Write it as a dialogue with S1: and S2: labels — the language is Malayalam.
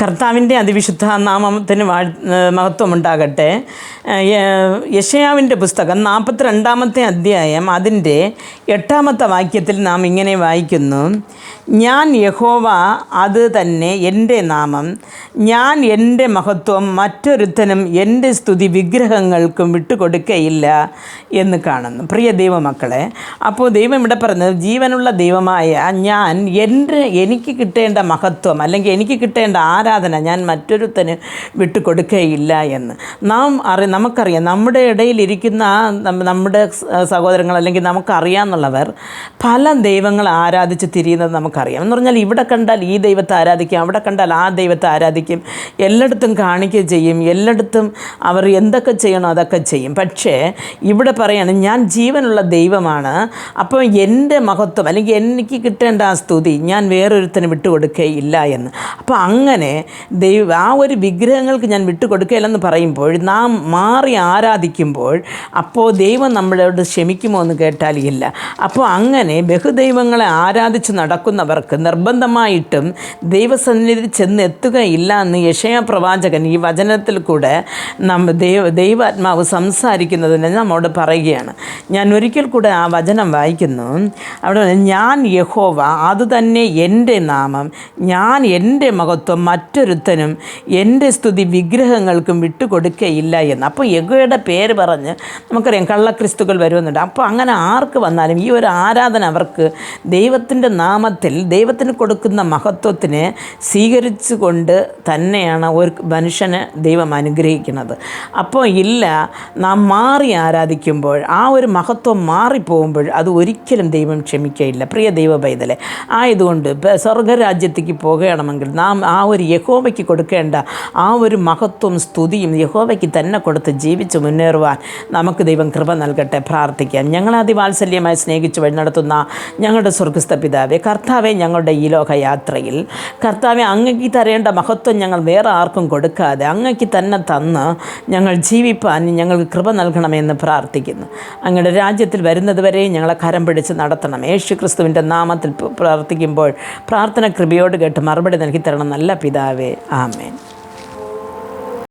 S1: കർത്താവിന്റെ അതിവിശുദ്ധ നാമത്തിന് വാ മഹത്വമുണ്ടാകട്ടെ. യഷയാവിന്റെ പുസ്തകം നാൽപ്പത്തിരണ്ടാമത്തെ അധ്യായം അതിന്റെ എട്ടാമത്തെ വാക്യത്തിൽ നാം ഇങ്ങനെ വായിക്കുന്നു. ഞാൻ യഹോവ അത് തന്നെ എന്റെ നാമം. ഞാൻ എന്റെ മഹത്വം മറ്റൊരുത്തനും എന്റെ സ്തുതി വിഗ്രഹങ്ങൾക്കും വിട്ടുകൊടുക്കയില്ല എന്ന് കാണുന്നു. പ്രിയ ദൈവമക്കളെ അപ്പോൾ ദൈവം ഇവിടെ പറഞ്ഞത് ജീവനുള്ള ദൈവമായ ഞാൻ എന്റെ എനിക്ക് കിട്ടേണ്ട മഹത്വം അല്ലെങ്കിൽ എനിക്ക് കിട്ടേണ്ട ആരാധന ഞാൻ മറ്റൊരുത്തന് വിട്ടുകൊടുക്കുകയില്ല എന്ന്. നാം അറി നമുക്കറിയാം നമ്മുടെ ഇടയിലിരിക്കുന്ന നമ്മ- നമ്മുടെ സഹോദരങ്ങൾ അല്ലെങ്കിൽ നമുക്കറിയാമെന്നുള്ളവർ പല ദൈവങ്ങൾ ആരാധിച്ച് തിരിയുന്നത് നമുക്കറിയാം. എന്ന് പറഞ്ഞാൽ ഇവിടെ കണ്ടാൽ ഈ ദൈവത്തെ ആരാധിക്കും അവിടെ കണ്ടാൽ ആ ദൈവത്തെ ആരാധിക്കും എല്ലായിടത്തും കാണിക്കുകയും ചെയ്യും എല്ലായിടത്തും അവർ എന്തൊക്കെ ചെയ്യണോ അതൊക്കെ ചെയ്യും. പക്ഷേ ഇവിടെ പറയാണ് ഞാൻ ജീവനുള്ള ദൈവമാണ് അപ്പോൾ എന്റെ മഹത്വം അല്ലെങ്കിൽ എനിക്ക് കിട്ടേണ്ട ആ സ്തുതി ഞാൻ വേറൊരുത്തന് വിട്ടുകൊടുക്കുകയില്ല എന്ന്. അപ്പോൾ അങ്ങനെ ദൈവ ആ ഒരു വിഗ്രഹങ്ങൾക്ക് ഞാൻ വിട്ടുകൊടുക്കുകയില്ലെന്ന് പറയുമ്പോൾ നാം മാറി ആരാധിക്കുമ്പോൾ അപ്പോൾ ദൈവം നമ്മളോട് ക്ഷമിക്കുമോ എന്ന് കേട്ടാൽ ഇല്ല. അപ്പോൾ അങ്ങനെ ബഹുദൈവങ്ങളെ ആരാധിച്ച് നടക്കുന്നവർക്ക് നിർബന്ധമായിട്ടും ദൈവസന്നിധി ചെന്ന് എത്തുകയില്ല എന്ന് യശയ പ്രവാചകൻ ഈ വചനത്തിൽ കൂടെ നമ്മ ദൈവ ദൈവാത്മാവ് സംസാരിക്കുന്നതിന് നമ്മോട് പറയുകയാണ്. ഞാൻ ഒരിക്കൽ കൂടെ ആ വചനം വായിക്കുന്നു. അവിടെ ഞാൻ യഹോവ അതുതന്നെ എന്റെ നാമം. ഞാൻ എന്റെ മഹത്വം മറ്റൊരുത്തനും എന്റെ സ്തുതി വിഗ്രഹങ്ങൾക്കും വിട്ടുകൊടുക്കയില്ല എന്ന്. അപ്പോൾ യഗയുടെ പേര് പറഞ്ഞ് നമുക്കറിയാം കള്ളക്രിസ്തുക്കൾ വരുമെന്നുണ്ട്. അപ്പോൾ അങ്ങനെ ആർക്ക് വന്നാലും ഈ ഒരു ആരാധന അവർക്ക് ദൈവത്തിന്റെ നാമത്തിൽ ദൈവത്തിന് കൊടുക്കുന്ന മഹത്വത്തിനെ സ്വീകരിച്ചുകൊണ്ട് തന്നെയാണ് ഒരു മനുഷ്യനെ ദൈവം അനുഗ്രഹിക്കുന്നത്. അപ്പോൾ ഇല്ല നാം മാറി ആരാധിക്കുമ്പോൾ ആ ഒരു മഹത്വം മാറിപ്പോകുമ്പോൾ അത് ഒരിക്കലും ദൈവം ക്ഷമിക്കയില്ല. പ്രിയ ദൈവ പൈതലെ ആയതുകൊണ്ട് സ്വർഗരാജ്യത്തേക്ക് പോകുകയാണെങ്കിൽ നാം ആ ഒരു യഹോവയ്ക്ക് കൊടുക്കേണ്ട ആ ഒരു മഹത്വം സ്തുതിയും യഹോവയ്ക്ക് തന്നെ കൊടുത്ത് ജീവിച്ച് മുന്നേറുവാൻ നമുക്ക് ദൈവം കൃപ നൽകട്ടെ. പ്രാർത്ഥിക്കാം. ഞങ്ങളെ അതിവാത്സല്യമായി സ്നേഹിച്ച് വഴി നടത്തുന്ന ഞങ്ങളുടെ സ്വർഗസ്ഥ പിതാവെ കർത്താവെ ഞങ്ങളുടെ ഈ ലോകയാത്രയിൽ. കർത്താവെ അങ്ങക്ക് തരേണ്ട മഹത്വം ഞങ്ങൾ വേറെ ആർക്കും കൊടുക്കാതെ അങ്ങക്ക് തന്നെ തന്ന് ഞങ്ങൾ ജീവിപ്പാൻ ഞങ്ങൾക്ക് കൃപ നൽകണമെന്ന് പ്രാർത്ഥിക്കുന്നു. അങ്ങയുടെ രാജ്യത്തിൽ വരുന്നത് വരെ ഞങ്ങളെ കരം പിടിച്ച് നടത്തണം. യേശു ക്രിസ്തുവിന്റെ നാമത്തിൽ പ്രാർത്ഥിക്കുമ്പോൾ പ്രാർത്ഥന കൃപയോട് കേട്ട് മറുപടി നൽകി തരണം. നല്ല പിതാവേ grave. Amén.